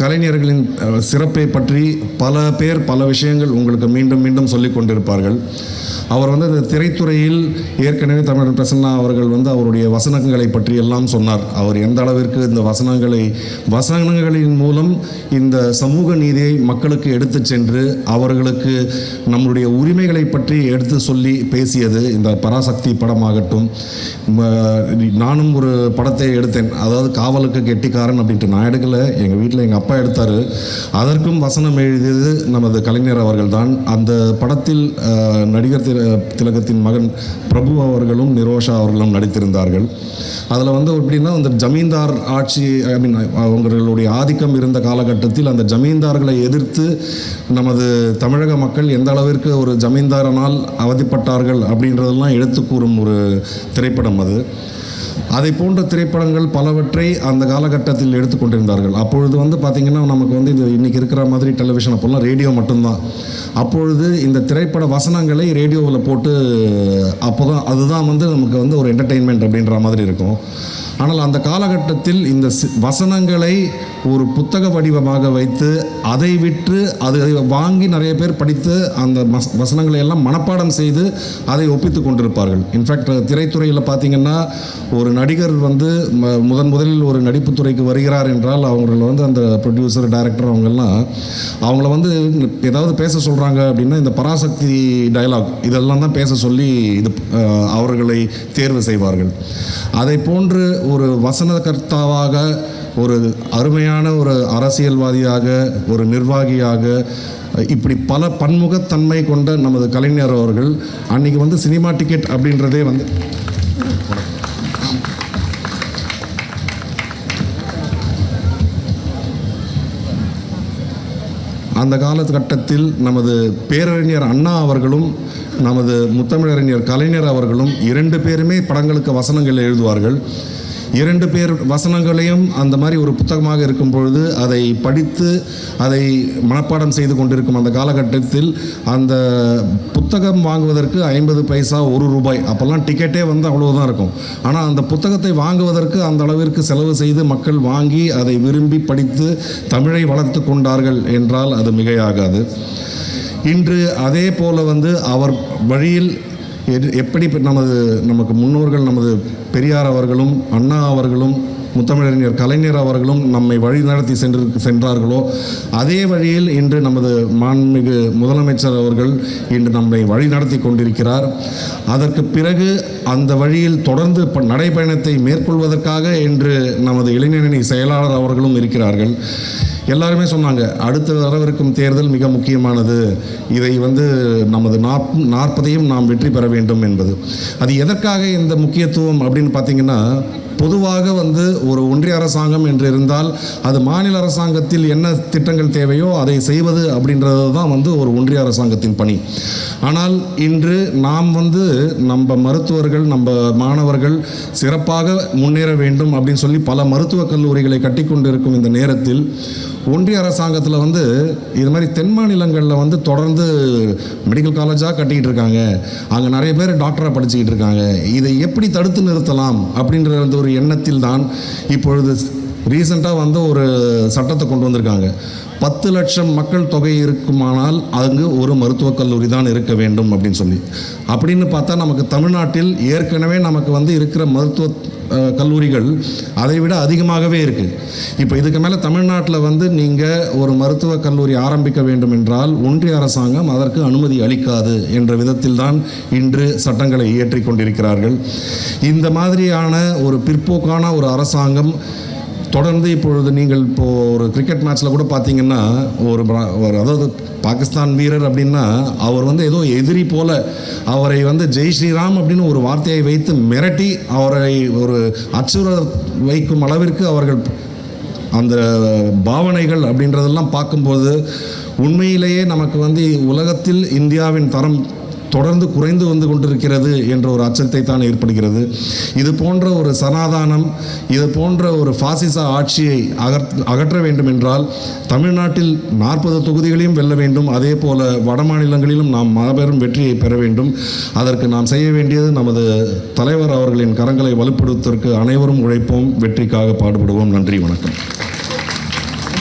கலைஞர்களின் சிறப்பை பற்றி பல பேர் பல விஷயங்கள் உங்களுக்கு மீண்டும் மீண்டும் சொல்லிக் கொண்டிருப்பார்கள். அவர் வந்து இந்த திரைத்துறையில் ஏற்கனவே தமிழர் பிரசன்னா அவர்கள் வந்து அவருடைய வசனங்களை பற்றி எல்லாம் சொன்னார். அவர் எந்த அளவிற்கு இந்த வசனங்களை வசனங்களின் மூலம் இந்த சமூக நீதியை மக்களுக்கு எடுத்துச் சென்று அவர்களுக்கு நம்முடைய உரிமைகளை பற்றி எடுத்து சொல்லி பேசியது இந்த பராசக்தி படமாகட்டும் நானும் ஒரு படத்தை எடுத்தேன். அதாவது காவலுக்கு கெட்டிக்காரன் அப்படின்ட்டு நான் எடுக்கல. எங்கள் வீட்டில் எங்கள் அப்பா எடுத்தார். அதற்கும் வசனம் எழுதியது நமது கலைஞர் அவர்கள் தான் அந்த படத்தில் அஹ், நடிகர் தில திலகத்தின் மகன் பிரபு அவர்களும் நிரோஷா அவர்களும் நடித்திருந்தார்கள். அதில் வந்து எப்படின்னா அந்த ஜமீன்தார் ஆட்சி ஐ மீன் அவங்களுடைய ஆதிக்கம் இருந்த காலகட்டத்தில் அந்த ஜமீன்தார்களை எதிர்த்து நமது தமிழக மக்கள் எந்த அளவிற்கு ஒரு ஜமீன்தாரனால் அவதிப்பட்டார்கள் அப்படின்றதெல்லாம் எடுத்து கூறும் ஒரு திரைப்படம் அது. அதை போன்ற திரைப்படங்கள் பலவற்றை அந்த காலகட்டத்தில் எடுத்துக்கொண்டிருந்தார்கள் அப்பொழுது வந்து பார்த்திங்கன்னா நமக்கு வந்து இது இன்றைக்கி இருக்கிற மாதிரி டெலிவிஷன் அப்போல்லாம் ரேடியோ மட்டும்தான். அப்பொழுது இந்த திரைப்பட வசனங்களை ரேடியோவில் போட்டு அப்போ தான் அதுதான் வந்து நமக்கு வந்து ஒரு என்டர்டெயின்மெண்ட் அப்படின்ற மாதிரி இருக்கும். ஆனால் அந்த காலகட்டத்தில் இந்த வசனங்களை ஒரு புத்தக வடிவமாக வைத்து அதை விற்று அதை வாங்கி நிறைய பேர் படித்து அந்த மஸ் வசனங்களை எல்லாம் மனப்பாடம் செய்து அதை ஒப்பித்து கொண்டிருப்பார்கள். இன்ஃபேக்ட் திரைத்துறையில் பார்த்தீங்கன்னா ஒரு நடிகர் வந்து ம- முதன் முதலில் ஒரு நடிப்பு துறைக்கு வருகிறார் என்றால் அவங்கள வந்து அந்த ப்ரொடியூசர் டைரக்டர் அவங்கெல்லாம் அவங்கள வந்து ஏதாவது பேச சொல்கிறாங்க அப்படின்னா இந்த பராசக்தி டயலாக் இதெல்லாம் தான் பேச சொல்லி இது அவர்களை தேர்வு செய்வார்கள். அதை போன்று ஒரு வசனகர்த்தாவாக ஒரு அருமையான ஒரு அரசியல்வாதியாக ஒரு நிர்வாகியாக இப்படி பல பன்முகத்தன்மை கொண்ட நமது கலைஞர் அவர்கள் அன்றைக்கி வந்து சினிமா டிக்கெட் அப்படின்றதே வந்து அந்த காலகட்டத்தில் நமது பேரறிஞர் அண்ணா அவர்களும் நமது முத்தமிழறிஞர் கலைஞர் அவர்களும் இரண்டு பேருமே படங்களுக்கு வசனங்கள் எழுதுவார்கள். இரண்டு பேர் வசனங்களையும் அந்த மாதிரி ஒரு புத்தகமாக இருக்கும் பொழுது அதை படித்து அதை மனப்பாடம் செய்து கொண்டிருக்கும் அந்த காலகட்டத்தில் அந்த புத்தகம் வாங்குவதற்கு ஐம்பது பைசா ஒரு ரூபாய் அப்போல்லாம் டிக்கெட்டே வந்து அவ்வளவுதான் இருக்கும். ஆனால் அந்த புத்தகத்தை வாங்குவதற்கு அந்த அளவிற்கு செலவு செய்து மக்கள் வாங்கி அதை விரும்பி படித்து தமிழை வளர்த்து கொண்டார்கள் என்றால் அது மிகையாகாது. இன்று அதே போல வந்து அவர் வழியில் எது- எப்படி நமது நமக்கு முன்னோர்கள் நமது பெரியார் அவர்களும் அண்ணா அவர்களும் முத்தமிழறிஞர் கலைஞர் அவர்களும் நம்மை வழி நடத்தி சென்று சென்றார்களோ அதே வழியில் இன்று நமது மாண்மிகு முதலமைச்சர் அவர்கள் இன்று நம்மை வழி நடத்தி கொண்டிருக்கிறார். அதற்கு பிறகு அந்த வழியில் தொடர்ந்து நடைபயணத்தை மேற்கொள்வதற்காக இன்று நமது இளைஞரணி செயலாளர் அவர்களும் இருக்கிறார்கள். எல்லாருமே சொன்னாங்க அடுத்து வரவிருக்கும் தேர்தல் மிக முக்கியமானது. இதை வந்து நமது நாப் நாற்பதையும் நாம் வெற்றி பெற வேண்டும் என்பது. அது எதற்காக இந்த முக்கியத்துவம் அப்படின்னு பார்த்தீங்கன்னா பொதுவாக வந்து ஒரு ஒன்றிய அரசாங்கம் என்று இருந்தால் அது மாநில அரசாங்கத்தில் என்ன திட்டங்கள் தேவையோ அதை செய்வது அப்படின்றது தான் வந்து ஒரு ஒன்றிய அரசாங்கத்தின் பணி. ஆனால் இன்று நாம் வந்து நம்ம மருத்துவர்கள் நம்ம மாணவர்கள் சிறப்பாக முன்னேற வேண்டும் அப்படின்னு சொல்லி பல மருத்துவக் கல்லூரிகளை கட்டிக்கொண்டிருக்கும் இந்த நேரத்தில் ஒன்றிய அரசாங்கத்தில் வந்து இது மாதிரி தென் மாநிலங்களில் வந்து தொடர்ந்து மெடிக்கல் காலேஜாக கட்டிக்கிட்டு இருக்காங்க. அங்கே நிறைய பேர் டாக்டராக படிச்சுக்கிட்டு இருக்காங்க. இதை எப்படி தடுத்து நிறுத்தலாம் அப்படின்ற அந்த ஒரு எண்ணத்தில் தான் இப்பொழுது ரீசெண்டாக வந்து ஒரு சட்டத்தை கொண்டு வந்திருக்காங்க. பத்து லட்சம் மக்கள் தொகை இருக்குமானால் அங்கு ஒரு மருத்துவக் கல்லூரி தான் இருக்க வேண்டும் அப்படின்னு சொல்லி. அப்படின்னு பார்த்தா நமக்கு தமிழ்நாட்டில் ஏற்கனவே நமக்கு வந்து இருக்கிற மருத்துவ கல்லூரிகள் அதை விட அதிகமாகவே இருக்குது இப்போ இதுக்கு மேலே தமிழ்நாட்டில் வந்து நீங்கள் ஒரு மருத்துவக் கல்லூரி ஆரம்பிக்க வேண்டும் என்றால் ஒன்றிய அரசாங்கம் அதற்கு அனுமதி அளிக்காது என்ற விதத்தில் தான் இன்று சட்டங்களை இயற்றிக் கொண்டிருக்கிறார்கள். இந்த மாதிரியான ஒரு பிற்போக்கான ஒரு அரசாங்கம் தொடர்ந்து இப்பொழுது நீங்கள் இப்போ ஒரு கிரிக்கெட் மேட்ச்சில் கூட பார்த்தீங்கன்னா ஒரு ஒரு அதாவது பாகிஸ்தான் வீரர் அப்படின்னா அவர் வந்து ஏதோ எதிரி போல அவரை வந்து ஜெய் ஸ்ரீராம் அப்படின்னு ஒரு வார்த்தையை வைத்து மிரட்டி அவரை ஒரு அச்சுற வைக்கும் அளவிற்கு அவர்கள் அந்த பாவனைகள் அப்படின்றதெல்லாம் பார்க்கும்போது உண்மையிலேயே நமக்கு வந்து உலகத்தில் இந்தியாவின் தரம் தொடர்ந்து குறைந்து வந்து கொண்டிருக்கிறது என்ற ஒரு அச்சத்தை தான் ஏற்படுகிறது. இது போன்ற ஒரு சனாதானம் இது போன்ற ஒரு பாசிச ஆட்சியை அகற் அகற்ற வேண்டும் என்றால் தமிழ்நாட்டில் நாற்பது தொகுதிகளையும் வெல்ல வேண்டும். அதே போல வட மாநிலங்களிலும் நாம் மாபெரும் வெற்றியை பெற வேண்டும். அதற்கு நாம் செய்ய வேண்டியது நமது தலைவர் அவர்களின் கரங்களை வலுப்படுத்துவதற்கு அனைவரும் உழைப்போம் வெற்றிக்காக பாடுபடுவோம். நன்றி வணக்கம்.